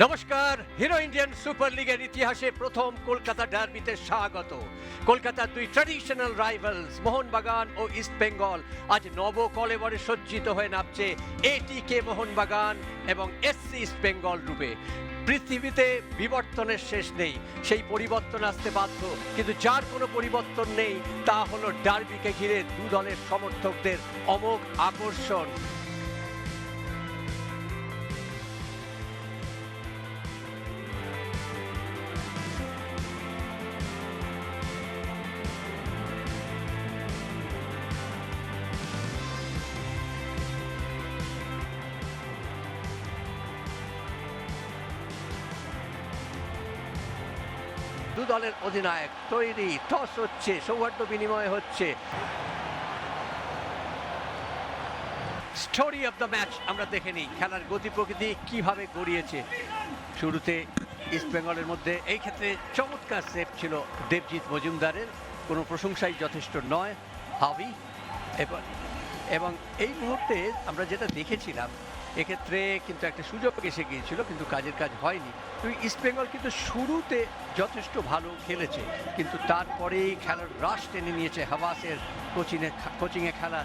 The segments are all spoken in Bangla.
নমস্কার, হিরো ইন্ডিয়ান সুপার লিগের ইতিহাসে প্রথম কলকাতা ডার্বিতে স্বাগত। কলকাতার দুই ট্র্যাডিশনাল রাইভালস মোহনবাগান ও ইস্ট বেঙ্গল আজ নব কলেবরে সজ্জিত হয়ে নামছে এটিকে মোহনবাগান এবং এসসি ইস্ট বেঙ্গল রূপে। পৃথিবীতে বিবর্তনের শেষ নেই, সেই পরিবর্তন আসতে বাধ্য। কিন্তু যার কোনো পরিবর্তন নেই, তা হলো ডার্বিকে ঘিরে দু দলের সমর্থকদের অমোঘ আকর্ষণ। দু দলের অধিনায়ক। তৈরি, টস হচ্ছে, সৌহার্দ্য বিনিময় হচ্ছে। স্টোরি অফ দ্য ম্যাচ আমরা দেখে নিই, খেলার গতি প্রকৃতি কীভাবে গড়িয়েছে। শুরুতে ইস্ট বেঙ্গলের মধ্যে এই ক্ষেত্রে চমৎকার সেভ ছিল দেবজিৎ মজুমদারের। কোনো প্রশংসাই যথেষ্ট নয়, হাবি। এবং এবং এই মুহূর্তে আমরা যেটা দেখেছিলাম এক্ষেত্রে কিন্তু একটা সুযোগ এসে গিয়েছিল, কিন্তু কাজের কাজ হয়নি। তো ইস্টবেঙ্গল কিন্তু শুরুতে যথেষ্ট ভালো খেলেছে, কিন্তু তারপরেই খেলার রাশ টেনে নিয়েছে হাবাসের কোচিংয়ে কোচিংয়ে খেলা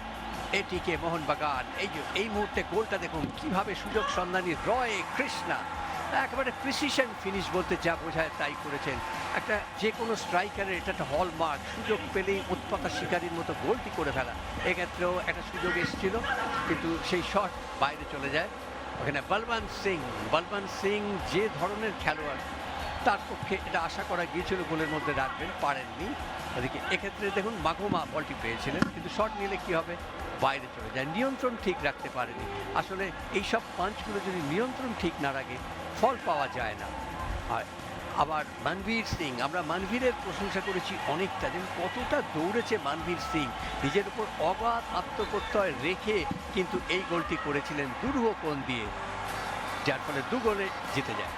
এটিকে মোহনবাগান। এই যে, এই মুহূর্তে গোলটা দেখুন, কীভাবে সুযোগ সন্ধানী রয় কৃষ্ণা। একেবারে প্রিসিশন ফিনিশ বলতে যা বোঝায় তাই করেছেন। একটা যে কোনো স্ট্রাইকারের এটা একটা হলমার্ক সুযোগ পেলেই উৎপাতা শিকারীর মতো গোলটি করে ফেলা। এক্ষেত্রেও একটা সুযোগ এসেছিল, কিন্তু সেই শট বাইরে চলে যায়। ওখানে বলবান সিং বলবান সিং যে ধরনের খেলোয়াড়, তার পক্ষে এটা আশা করা গিয়েছিল গোলের মধ্যে রাখবেন, পারেননি। ওদিকে এক্ষেত্রে দেখুন মাঘমা বলটি পেয়েছিলেন, কিন্তু শট নিলে কি হবে? বাইরে চলে যায়। নিয়ন্ত্রণ ঠিক রাখতে পারেনি। আসলে এইসব পাঞ্চগুলো যদি নিয়ন্ত্রণ ঠিক না রাখে, ফল পাওয়া যায় না। আর আবার মানবীর সিং, আমরা মানভীরের প্রশংসা করেছি অনেকটা। যেন কতটা দৌড়েছে মানবীর সিং। নিজের উপর অগাধ আত্মপ্রত্যয় রেখে কিন্তু এই গোলটি করেছিলেন দুরূহ কোণ দিয়ে, যার ফলে দু গোলে জিতে যায়।